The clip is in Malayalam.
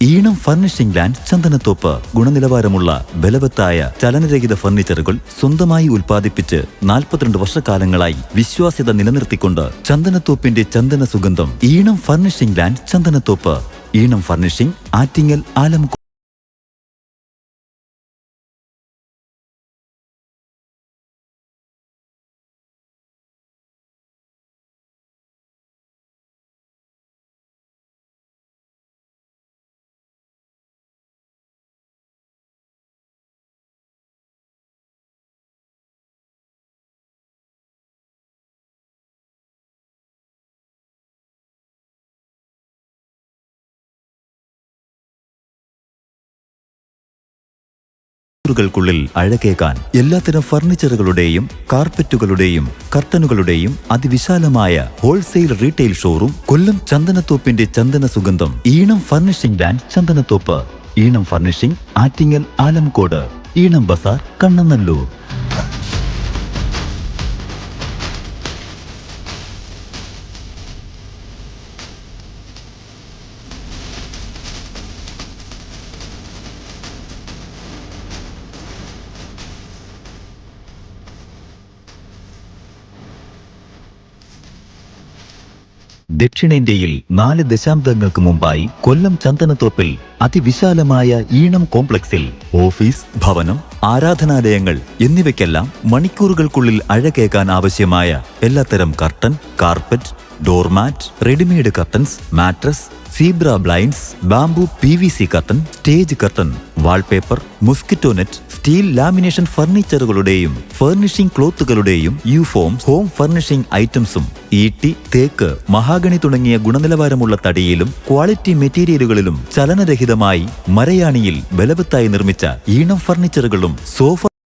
ഈണം ഫർണിഷിംഗ് ലാൻഡ് ചന്ദനത്തോപ്പ് ഗുണനിലവാരമുള്ള ബലവത്തായ ചലനരഹിത ഫർണിച്ചറുകൾ സ്വന്തമായി ഉൽപ്പാദിപ്പിച്ച് നാൽപ്പത്തിരണ്ട് വർഷക്കാലങ്ങളായി വിശ്വാസ്യത നിലനിർത്തിക്കൊണ്ട് ചന്ദനത്തോപ്പിന്റെ ചന്ദന സുഗന്ധം ഈണം ഫർണിഷിംഗ് ലാൻഡ് ചന്ദനത്തോപ്പ്. ഈണം ഫർണിഷിംഗ് ആറ്റിങ്ങൽ ആലം ുകൾക്കുള്ളിൽ അഴകേക്കാൻ എല്ലാത്തരം ഫർണിച്ചറുകളുടെയും കാർപ്പറ്റുകളുടെയും കർട്ടനുകളുടെയും അതിവിശാലമായ ഹോൾസെയിൽ റീറ്റെയിൽ ഷോറൂം കൊല്ലം ചന്ദനത്തോപ്പിന്റെ ചന്ദന സുഗന്ധം ഈണം ഫർണിഷിംഗ് ഡാൻ ചന്ദനത്തോപ്പ്. ഈണം ഫർണിഷിംഗ് ആറ്റിങ്ങൽ ആലംകോട്. ഈണം ബസാർ കണ്ണനല്ലൂർ. ദക്ഷിണേന്ത്യയിൽ നാല് ദശാബ്ദങ്ങൾക്ക് മുമ്പായി കൊല്ലം ചന്ദനത്തോപ്പിൽ അതിവിശാലമായ ഈണം കോംപ്ലക്സിൽ ഓഫീസ് ഭവനം ആരാധനാലയങ്ങൾ എന്നിവയ്ക്കെല്ലാം മണിക്കൂറുകൾക്കുള്ളിൽ അഴകേക്കാൻ ആവശ്യമായ എല്ലാത്തരം curtain carpet doormat readymade curtains mattress zebra blinds bamboo P V C curtain stage curtain wallpaper mosquito net steel lamination ഫർണിച്ചറുകളുടെയും furnishing ക്ലോത്തുകളുടെയും യൂഫോം ഹോം ഫർണിഷിംഗ് ഐറ്റംസും ഈട്ടി തേക്ക് മഹാഗണി തുടങ്ങിയ ഗുണനിലവാരമുള്ള തടിയിലും ക്വാളിറ്റി മെറ്റീരിയലുകളിലും ചലനരഹിതമായി മരയാണിയിൽ ബലവത്തായി നിർമ്മിച്ച ഈണം ഫർണിച്ചറുകളും സോഫ